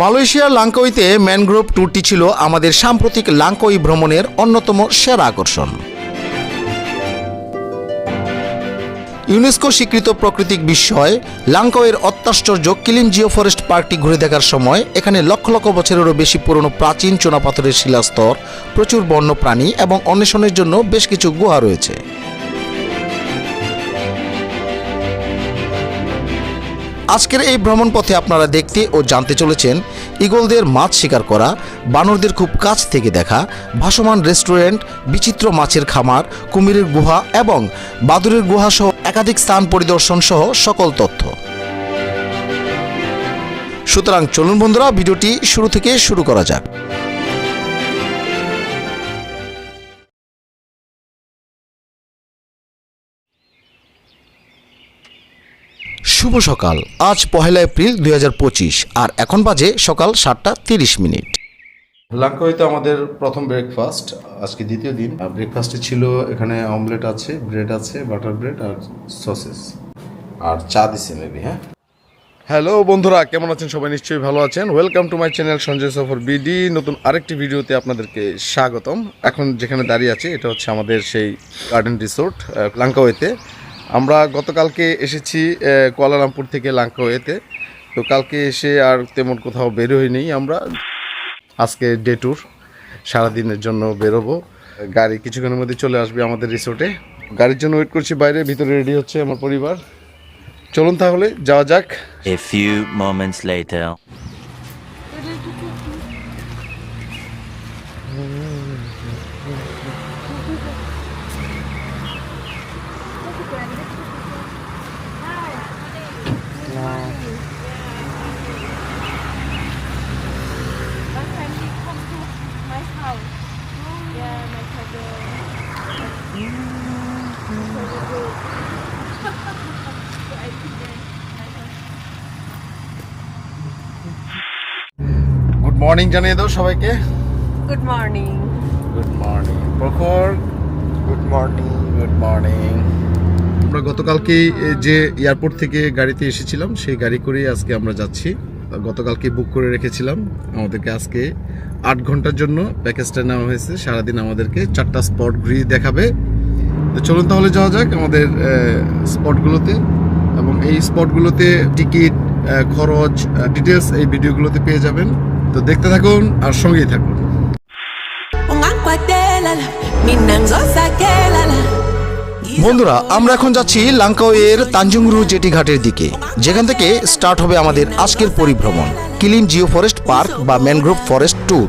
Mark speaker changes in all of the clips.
Speaker 1: মালয়েশিয়ার লাঙ্কাউইতে ম্যানগ্রোভ ট্যুরটি ছিল আমাদের সাম্প্রতিক লাঙ্কাউই ভ্রমণের অন্যতম সেরা আকর্ষণ। ইউনেস্কো স্বীকৃত প্রাকৃতিক বিস্ময় লাঙ্কাওয়ের অত্যাশ্চর্য কিলিম জিও ফরেস্ট পার্কটি ঘুরে দেখার সময় এখানে লক্ষ লক্ষ বছরেরও বেশি পুরনো প্রাচীন চুনাপাথরের শিলাস্তর, প্রচুর বন্যপ্রাণী এবং অন্বেষণের জন্য বেশ কিছু গুহা রয়েছে। আজকের এই ভ্রমণ পথে আপনারা দেখতে ও জানতে চলেছেন ইগলদের মাছ শিকার করা, বানরদের খুব কাছ থেকে দেখা, ভাসমান রেস্টুরেন্ট, বিচিত্র মাছের খামার, কুমিরের গুহা এবং বাদুরের গুহা সহ একাধিক স্থান পরিদর্শন সহ সকল তথ্য। সুতরাং চলুন বন্ধুরা, ভিডিওটি শুরু থেকে শুরু করা যাক। শুভ সকাল। আজ পহেলা এপ্রিল দু হাজার পঁচিশ আর এখন বাজে সকাল সাতটা তিরিশ মিনিট।
Speaker 2: লাঙ্কাওয়েতে আমাদের প্রথম ব্রেকফাস্ট আজকে দ্বিতীয় দিন। ব্রেকফাস্টে ছিল এখানে অমলেট আছে ব্রেড আছে বাটার ব্রেড আর সসেস আর চা দিছে মেবি হ্যাঁ? হ্যালো বন্ধুরা কেমন আছেন সবাই? নিশ্চয়ই ভালো আছেন। Welcome to my channel Sanjay Safar BD নতুন আরেকটি ভিডিওতে আপনাদেরকে স্বাগতম। এখন যেখানে দাঁড়িয়ে আছে এটা হচ্ছে আমাদের সেই গার্ডেন রিসোর্ট লাঙ্কাওয়েতে আমরা গতকালকে এসেছি কুয়ালালামপুর থেকে লাঙ্কাওয়েতে তো কালকে এসে আর তেমন কোথাও বের হইনি আমরা। আজকে ডে ট্যুর সারাদিনের জন্য বেরোবো। গাড়ি কিছুক্ষণের মধ্যে চলে আসবে আমাদের রিসোর্টে। গাড়ির জন্য ওয়েট করছি বাইরে, ভিতরে রেডি হচ্ছে আমার পরিবার। চলুন তাহলে, যাওয়া যাক।
Speaker 3: A few moments later.
Speaker 4: Last time he come to my house. Yeah, my father. So I think that my house.
Speaker 2: Good morning জানিয়ে দাও সবাইকে।
Speaker 4: Good morning.
Speaker 2: Good morning Prakhar. Good morning good morning আমরা গতকালকে যে airport থেকে গাড়িতে এসেছিলাম সেই গাড়ি করেই আজকে আমরা যাচ্ছি। গতকালকে বুক করে রেখেছিলাম। আমাদেরকে আজকে আট ঘণ্টার জন্য প্যাকেজটা নেওয়া হয়েছে। সারাদিন আমাদেরকে চারটা স্পট ঘুরিয়ে দেখাবে। তো চলুন তাহলে যাওয়া যাক আমাদের স্পটগুলোতে। এবং এই স্পটগুলোতে টিকিট খরচ ডিটেলস এই ভিডিওগুলোতে পেয়ে যাবেন। তো দেখতে থাকুন আর সঙ্গেই থাকুন।
Speaker 1: বন্ধুরা, আমরা এখন যাচ্ছি লাঙ্কাওয়ের তাঞ্জুংরু জেটি ঘাটের দিকে। যেখান থেকে স্টার্ট হবে আমাদের আজকের পরিভ্রমণ। কিলিম জিও ফরেস্ট পার্ক বা ম্যানগ্রোভ ফরেস্ট ট্যুর।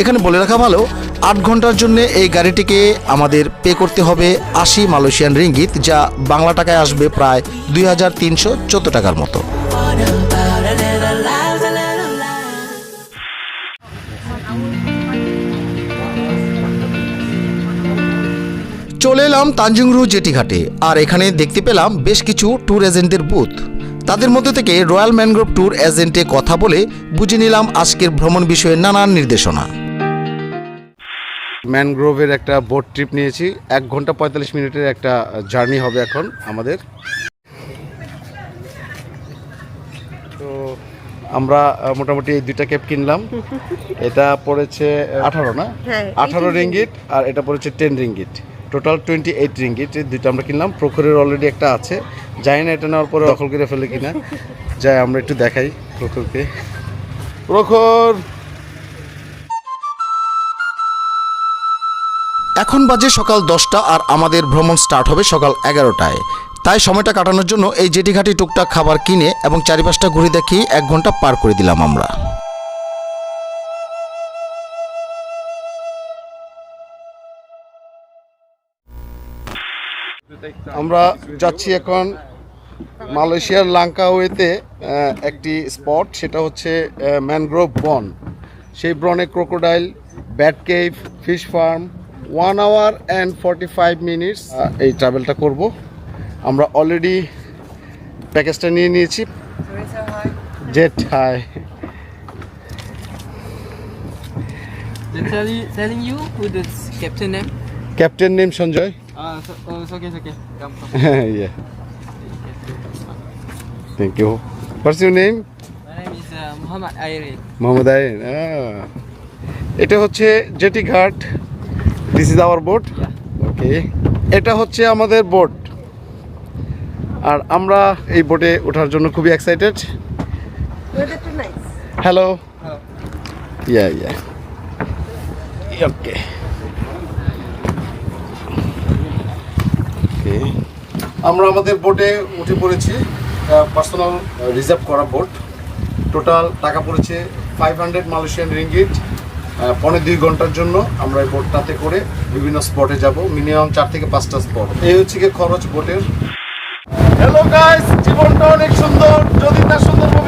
Speaker 1: এখানে বলে রাখা ভালো, আট ঘণ্টার জন্য এই গাড়িটিকে আমাদের পে করতে হবে আশি মালয়েশিয়ান রিঙ্গিত, যা বাংলা টাকায় আসবে প্রায় দুই হাজার তিনশো চোদ্দ টাকার মতো। চলে এলাম তাঞ্জুংরু জেটিঘাটে আর এখানে দেখতে পেলাম বেশ কিছু ট্যুর এজেন্টদের বুথ তাদের মধ্যে থেকে রয়্যাল ম্যানগ্রোভ ট্যুর এজেন্টে কথা বলে বুঝে নিলাম আজকের ভ্রমণ বিষয়ে নানান নির্দেশনা।
Speaker 2: ম্যানগ্রোভের একটা বোট ট্রিপ নিয়েছি এক ঘণ্টা পঁয়তাল্লিশ মিনিটের একটা জার্নি হবে এখন আমাদের। তো আমরা মোটামুটি এই দুইটা ক্যাব কিনলাম। এটা পড়েছে আঠারো না?
Speaker 4: হ্যাঁ,
Speaker 2: আঠারো রিঙ্গিট আর এটা পড়েছে ten ringgit total twenty eight ringgit এই দুইটা আমরা কিনলাম। প্রখরের অলরেডি একটা আছে। যাই না এটা নেওয়ার পরে দখল করে ফেলে কিনা। যাই আমরা একটু দেখাই প্রখরকে প্রখর
Speaker 1: এখন বাজে সকাল দশটা আর আমাদের ভ্রমণ স্টার্ট হবে সকাল এগারোটায়। তাই সময়টা কাটানোর জন্য এই জেটি ঘাটি টুকটাক খাবার কিনে এবং চারিপাশটা ঘুরে দেখিয়ে এক ঘণ্টা পার করে দিলাম আমরা।
Speaker 2: আমরা যাচ্ছি এখন মালয়েশিয়ার লাঙ্কাওয়েতে একটি স্পট সেটা হচ্ছে ম্যানগ্রোভ বন। সেই ব্রনে crocodile bat cave fish farm one hour and forty five minutes এই ট্রাভেলটা করব। আমরা অলরেডি প্যাকেজটা নিয়ে নিয়েছি। Jet high.
Speaker 5: They're telling, telling you who the captain name?
Speaker 2: Captain name Sanjay.
Speaker 5: Ah, so, oh, it's okay, it's okay. Come, come.
Speaker 2: Thank you what's your name
Speaker 5: My name is uh, Muhammad Airin.
Speaker 2: Mohammad আইন ah. এটা হচ্ছে jetty ঘাট this is our boat okay এটা হচ্ছে আমাদের boat আর আমরা এই বোটে ওঠার জন্য খুবই এক্সাইটেড হ্যালো ইয়া ইয়া ওকে আমরা আমাদের বোটে উঠে পড়েছি পার্সোনাল রিজার্ভ করা বোট টোটাল টাকা পড়েছে ফাইভ হান্ড্রেড মালয়েশিয়ান রিঙ্গিট পনে দুই ঘণ্টার জন্য আমরা এই বোটটাতে করে বিভিন্ন স্পটে যাব মিনিমাম চার থেকে পাঁচটা স্পট এই হচ্ছে গিয়ে খরচ বোটের হ্যালো গাইস জীবনটা অনেক সুন্দর, যদি না সুন্দরভাবে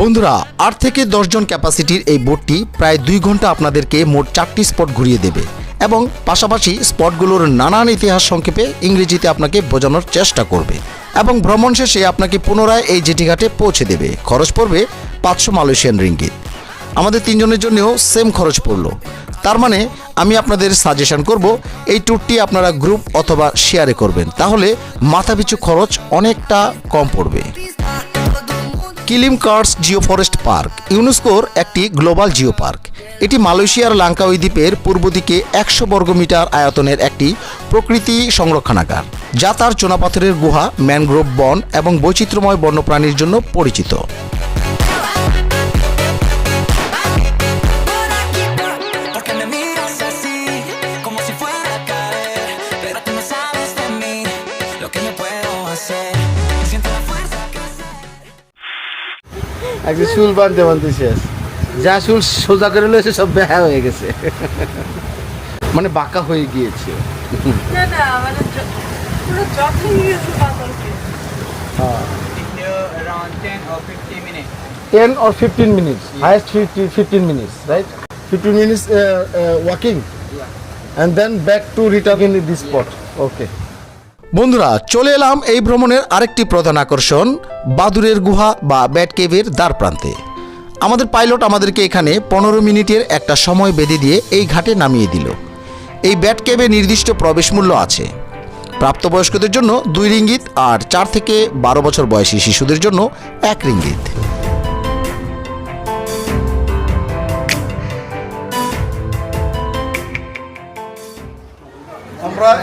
Speaker 1: বন্ধুরা, আট থেকে দশজন ক্যাপাসিটির এই বোটটি প্রায় দুই ঘণ্টা আপনাদেরকে মোট চারটি স্পট ঘুরিয়ে দেবে এবং পাশাপাশি স্পটগুলোর নানান ইতিহাস সংক্ষেপে ইংরেজিতে আপনাকে বোঝানোর চেষ্টা করবে এবং ভ্রমণ শেষে আপনাকে পুনরায় এই জেটিঘাটে পৌঁছে দেবে। খরচ পড়বে পাঁচশো মালয়েশিয়ান রিঙ্গিত। আমাদের তিনজনের জন্যও সেম খরচ পড়ল। তার মানে আমি আপনাদের সাজেশন করব, এই ট্যুরটি আপনারা গ্রুপ অথবা শেয়ারে করবেন। তাহলে মাথাপিছু খরচ অনেকটা কম পড়বে। Kilim karst geo forest park, ইউনেস্কোর একটি গ্লোবাল জিও পার্ক এটি মালয়েশিয়ার লাঙ্কাউই দ্বীপের পূর্ব দিকে একশো বর্গমিটার আয়তনের একটি প্রকৃতি সংরক্ষণাগার, যা তার চোনাপাথরের গুহা, ম্যানগ্রোভ বন এবং বৈচিত্র্যময় বন্যপ্রাণীর জন্য পরিচিত।
Speaker 2: আজকে চুল বাঁধতে বাঁধতে শেষ।
Speaker 6: যা চুল সোজা করে লয়েছে সব বেহা হয়ে গেছে।
Speaker 2: মানে বাঁকা হয়ে গিয়েছে।
Speaker 4: না না মানে য- পুরো যখন গিয়েছে। বাদলকে
Speaker 5: Here around 10 or 15 minutes.
Speaker 2: 10 or 15 minutes highest 50, 15
Speaker 1: বন্ধুরা, চলে এলাম এই ভ্রমণের আরেকটি প্রধান আকর্ষণ বাদুরের গুহা বা ব্যাট কেভের দ্বার প্রান্তে। আমাদের পাইলট আমাদেরকে এখানে পনেরো মিনিটের একটা সময় বেঁধে দিয়ে এই ঘাটে নামিয়ে দিল। এই ব্যাট কেভে নির্দিষ্ট প্রবেশ মূল্য আছে। প্রাপ্তবয়স্কদের জন্য দুই রিঙ্গিত আর চার থেকে বারো বছর বয়সী শিশুদের জন্য এক রিঙ্গিত।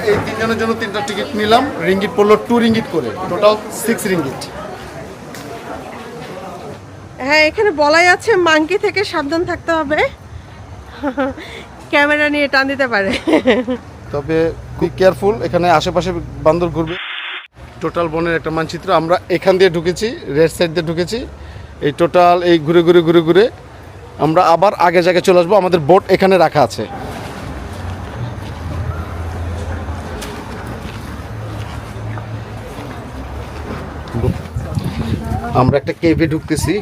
Speaker 2: এই তিনজনের জন্য তিনটা টিকিট নিলাম। রিঙ্গিট পড়ল টু রিঙ্গিট করে। টোটাল সিক্স রিঙ্গিট
Speaker 7: হ্যাঁ এখানে বলাই আছে মাংকি থেকে সাবধান থাকতে হবে। ক্যামেরা নিয়ে টান দিতে পারে।
Speaker 2: তবে খুব কেয়ারফুল এখানে আশেপাশে বান্দর ঘুরবে। টোটাল বনের একটা মানচিত্র আমরা এখান দিয়ে ঢুকেছি রেড সাইড দিয়ে ঢুকেছি। এই টোটাল এই ঘুরে ঘুরে ঘুরে ঘুরে আমরা আবার আগে জায়গায় চলে আসব। আমাদের বোট এখানে রাখা আছে। আমরা একটা কেভে ঢুকতেছি।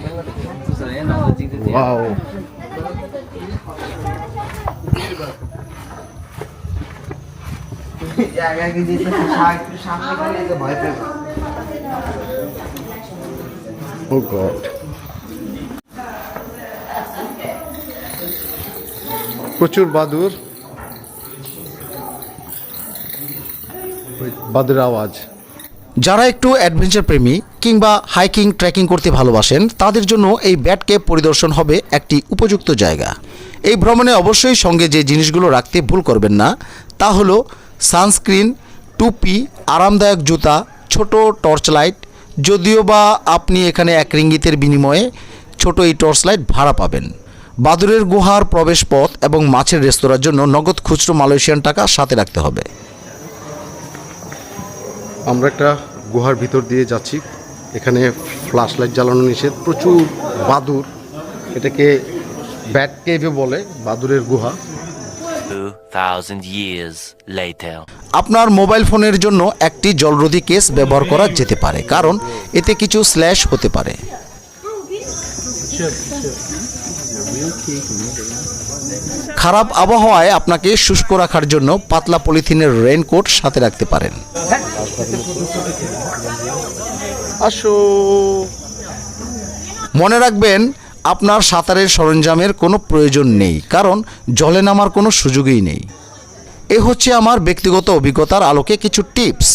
Speaker 2: ও গড প্রচুর বাদুর। বাদুর আওয়াজ।
Speaker 1: যারা একটু অ্যাডভেঞ্চার প্রেমী কিংবা হাইকিং ট্রেকিং করতে ভালোবাসেন, তাদের জন্য এই ব্যাট কেপ পরিদর্শন হবে একটি উপযুক্ত জায়গা। এই ভ্রমণে অবশ্যই সঙ্গে যে জিনিসগুলো রাখতে ভুল করবেন না, তা হলো সানস্ক্রিন টুপি, আরামদায়ক জুতা, ছোট টর্চ লাইট যদিও বা আপনি এখানে এক রিঙ্গিতের বিনিময়ে ছোট এই টর্চ লাইট ভাড়া পাবেন। বাদুরের গুহার প্রবেশ পথ এবং মাছের রেস্তোরাঁর জন্য নগদ খুচরো মালয়েশিয়ান টাকা সাথে রাখতে হবে।
Speaker 2: আমরা একটা গুহার ভিতর দিয়ে যাচ্ছি। এখানে ফ্ল্যাশ লাইট জ্বালানো নিষেধ প্রচুর বাদুর এটাকে ব্যাট কেভে বলে বাদুরের গুহা।
Speaker 3: 2,000 years later.
Speaker 1: আপনার মোবাইল ফোনের জন্য একটি জলরোধী কেস ব্যবহার করা যেতে পারে কারণ এতে কিছু স্ল্যাশ হতে পারে। খারাপ আবহাওয়ায় আপনাকে শুষ্ক রাখার জন্য পাতলা পলিথিনের রেইনকোট সাথে রাখতে পারেন।
Speaker 2: আসো।
Speaker 1: মনে রাখবেন, আপনার সাঁতারের সরঞ্জামের কোনো প্রয়োজন নেই, কারণ জলে নামার কোনো সুযোগই নেই। এ হচ্ছে আমার ব্যক্তিগত অভিজ্ঞতার আলোকে কিছু টিপস।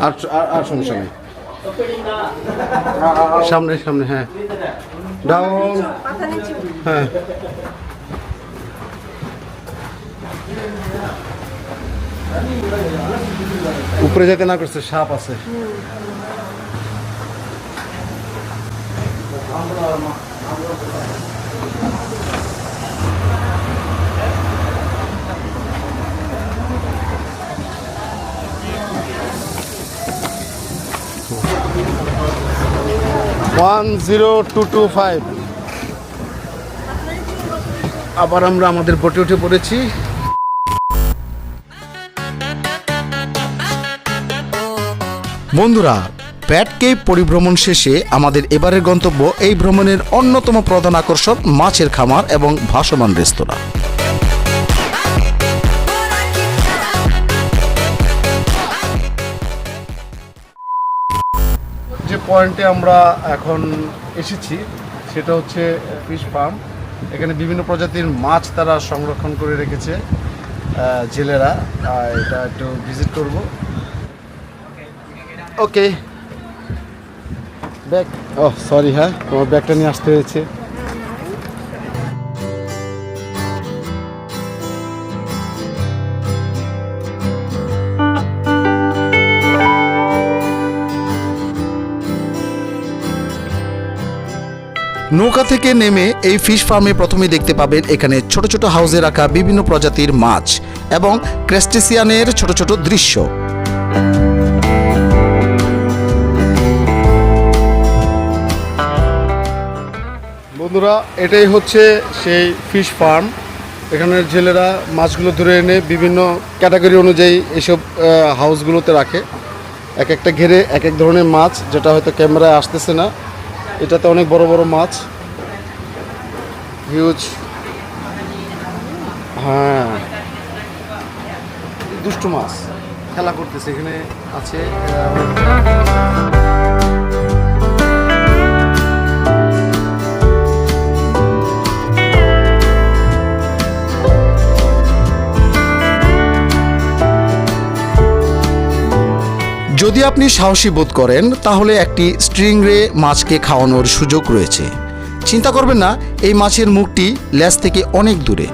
Speaker 2: আর আর- আর সমস্যা নেই সামনে সামনে হ্যাঁ ডাউন হ্যাঁ। উপরে যেতে না করছে সাপ আছে। One zero two two five আবার আমরা আমাদের বোটে উঠে পড়েছি।
Speaker 1: বন্ধুরা প্যাট কেভ পরিভ্রমণ শেষে আমাদের এবারের গন্তব্য এই ভ্রমণের অন্যতম প্রধান আকর্ষণ মাছের খামার এবং ভাসমান রেস্তোরাঁ।
Speaker 2: পয়েন্টে আমরা এখন এসেছি। সেটা হচ্ছে ফিশ ফার্ম এখানে বিভিন্ন প্রজাতির মাছ তারা সংরক্ষণ করে রেখেছে জেলেরা। এটা একটু ভিজিট করব। ওকে ব্যাগ ও সরি হ্যাঁ তোমার ব্যাগটা নিয়ে আসতে হয়েছে।
Speaker 1: নৌকা থেকে নেমে এই ফিশ ফার্মে প্রথমে দেখতে পাবেন এখানে ছোট ছোট হাউসে রাখা বিভিন্ন প্রজাতির মাছ এবং ক্রেস্টেসিয়ানের ছোট ছোট দৃশ্য।
Speaker 2: বন্ধুরা, এটাই হচ্ছে সেই ফিশ ফার্ম। এখানের জেলেরা মাছগুলো ধরে এনে বিভিন্ন ক্যাটাগরি অনুযায়ী এসব হাউসগুলোতে রাখে। এক একটা ঘেরে এক এক ধরনের মাছ, যেটা হয়তো ক্যামেরায় আসতেছে না। এটাতে অনেক বড় বড় মাছ। হিউজ হ্যাঁ। দুষ্টু মাছ। খেলা করতেছে এখানে আছে।
Speaker 1: যদি আপনি সাহসী বোধ করেন তাহলে একটি স্ট্রিং রে মাছকে খাওয়ানোর সুযোগ রয়েছে। চিন্তা করবেন না এই মাছের মুখটি ল্যাস থেকে অনেক দূরে।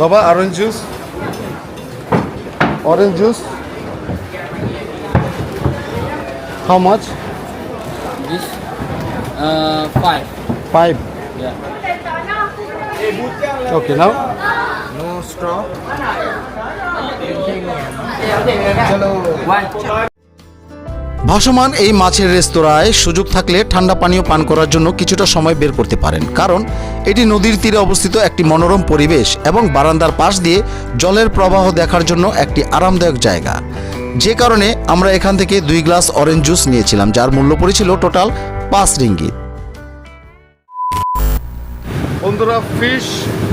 Speaker 2: বাবা orange juice orange juice how much
Speaker 5: This uh five.
Speaker 2: Five
Speaker 5: Yeah.
Speaker 1: ভাসমান এই মাছের রেস্তোরাঁয় সুযোগ থাকলে ঠান্ডা পানীয় পান করার জন্য কিছুটা সময় বের করতে পারেন। কারণ এটি নদীর তীরে অবস্থিত একটি মনোরম পরিবেশ এবং বারান্দার পাশ দিয়ে জলের প্রবাহ দেখার জন্য একটি আরামদায়ক জায়গা। যে কারণে আমরা এখান থেকে দুই গ্লাস অরেঞ্জ জুস নিয়েছিলাম, যার মূল্য পড়েছিল টোটাল পাঁচ রিঙ্গিত।
Speaker 2: বন্ধুরা ফিশ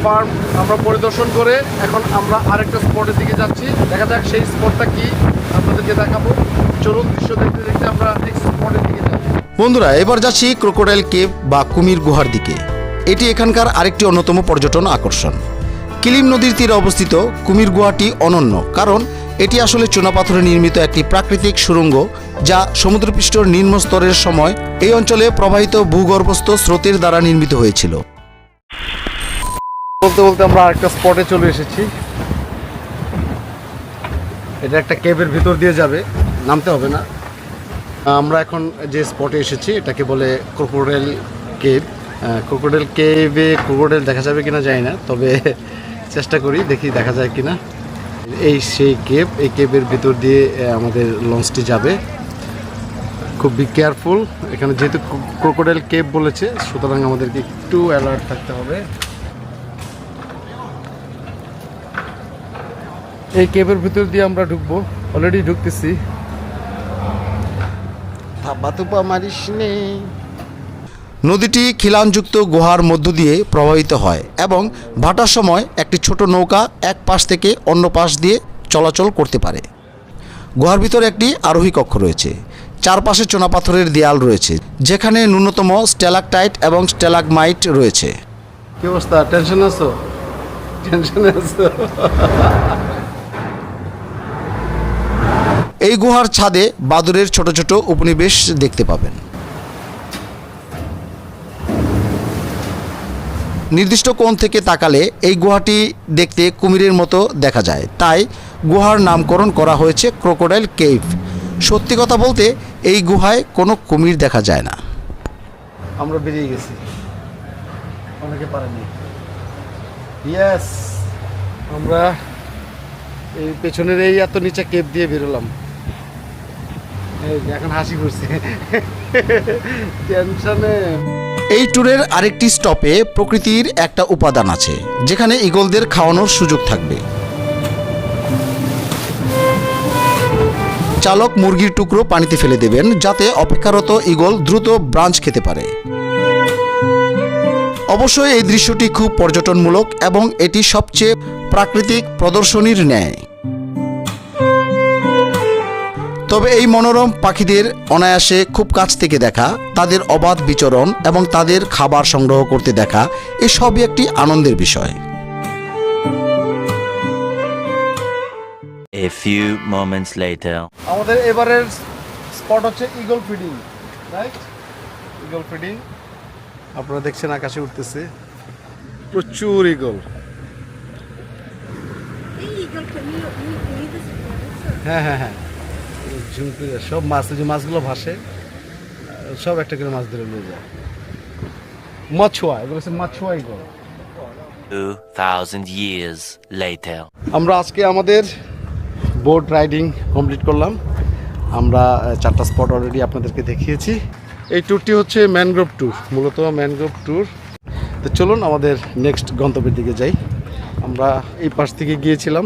Speaker 2: ফার্ম আমরা পরিদর্শন করে এখন আমরা আরেকটা স্পটের দিকে যাচ্ছি। দেখা যাক সেই স্পটটা কি আপনাদেরকে দেখাবো। চলুন দৃশ্য দেখতে দেখতে আমরা নেক্সট স্পটের দিকে
Speaker 1: বন্ধুরা, এবার যাচ্ছি ক্রোকোডাইল কেভ বা কুমির গুহার দিকে। এটি এখানকার আরেকটি অন্যতম পর্যটন আকর্ষণ। কিলিম নদীর তীরে অবস্থিত কুমির গুহাটি অনন্য, কারণ এটি আসলে চুনাপাথরে নির্মিত একটি প্রাকৃতিক সুড়ঙ্গ যা সমুদ্রপৃষ্ঠের নিম্ন স্তরের সময় এই অঞ্চলে প্রবাহিত ভূগর্ভস্থ স্রোতের দ্বারা নির্মিত হয়েছিল।
Speaker 2: বলতে বলতে আমরা আরেকটা স্পটে চলে এসেছি। এটা একটা কেভের ভিতর দিয়ে যাবে, নামতে হবে না। আমরা এখন যে স্পটে এসেছি, এটাকে বলে ক্রোকোডাইল কেভ ক্রোকোডাইল কেভে ক্রোকোডাইল দেখা যাবে কিনা জানি না, তবে চেষ্টা করি, দেখি দেখা যায় কিনা। এই সেই কেভ এই কেভের ভিতর দিয়ে আমাদের লঞ্চটি যাবে। খুব বি কেয়ারফুল এখানে যেহেতু ক্রোকোডাইল কেপ বলেছে, সুতরাং আমাদেরকে একটু অ্যালার্ট থাকতে হবে। এই কেপের ভিতর দিয়ে আমরা ঢুকবো। অলরেডি ঢুকতেছি। তুপা মারিস
Speaker 1: নদীটি খিলানযুক্ত গুহার মধ্য দিয়ে প্রবাহিত হয় এবং ভাটার সময় একটি ছোট নৌকা এক পাশ থেকে অন্য পাশ দিয়ে চলাচল করতে পারে। গুহার ভিতরে একটি আরোহী কক্ষ রয়েছে। চারপাশে চুনাপাথরের দেয়াল রয়েছে যেখানে ন্যূনতম স্টেলাকটাইট এবং স্টেলাগমাইট রয়েছে।
Speaker 2: কি অবস্থা? টেনশন আছো? টেনশন আছো?
Speaker 1: এই গুহার ছাদে বাদুরের ছোট ছোট উপনিবেশ দেখতে পাবেন। নির্দিষ্ট কোণ থেকে তাকালে এই গুহাটি দেখতে কুমিরের মতো দেখা যায়। তাই গুহার নামকরণ করা হয়েছে ক্রোকোডাইল কেভ। সত্যি কথা বলতে, এই গুহায় কোনো কুমির দেখা যায় না।
Speaker 2: আমরা বেরিয়ে গেছি। অনেকে পারেনি ইয়েস আমরা এই পেছনের এই এত নিচে কেপ দিয়ে বেরোলাম। এখন হাসি টেনশনে।
Speaker 1: এই ট্যুরের আরেকটি স্টপে প্রকৃতির একটা উপাদান আছে, যেখানে ইগলদের খাওয়ানোর সুযোগ থাকবে। চালক মুরগির টুকরো পানিতে ফেলে দেবেন, যাতে অপেক্ষারত ইগল দ্রুত ব্রাঞ্চ খেতে পারে। অবশ্যই এই দৃশ্যটি খুব পর্যটনমূলক এবং এটি সবচেয়ে প্রাকৃতিক প্রদর্শনীর ন্যায়। তবে এই মনোরম পাখিদের অনায়াসে খুব কাছ থেকে দেখা তাদের অবাধ বিচরণ এবং তাদের খাবার সংগ্রহ করতে দেখা এসবই একটি আনন্দের বিষয়।
Speaker 3: A few moments later.
Speaker 2: আমাদের এবারের স্পট হচ্ছে eagle feeding right eagle feeding আপনারা দেখছেন আকাশে উঠতেছে। প্রচুর ইগল হ্যাঁ হ্যাঁ হ্যাঁ। ঝুমকি সব মাছ যে মাছগুলো ভাসে সব একটা করে মাছ ধরে নিয়ে যায়। মাছুয়া এগুলো হচ্ছে মাছুয়া ইগল
Speaker 3: 2,000 years later.
Speaker 2: আমরা আজকে আমাদের বোট রাইডিং কমপ্লিট করলাম। আমরা চারটা স্পট অলরেডি আপনাদেরকে দেখিয়েছি। এই ট্যুরটি হচ্ছে ম্যানগ্রোভ ট্যুর মূলত ম্যানগ্রোভ ট্যুর তো চলুন আমাদের নেক্সট গন্তব্যের দিকে যাই। আমরা এই পাশ থেকে গিয়েছিলাম।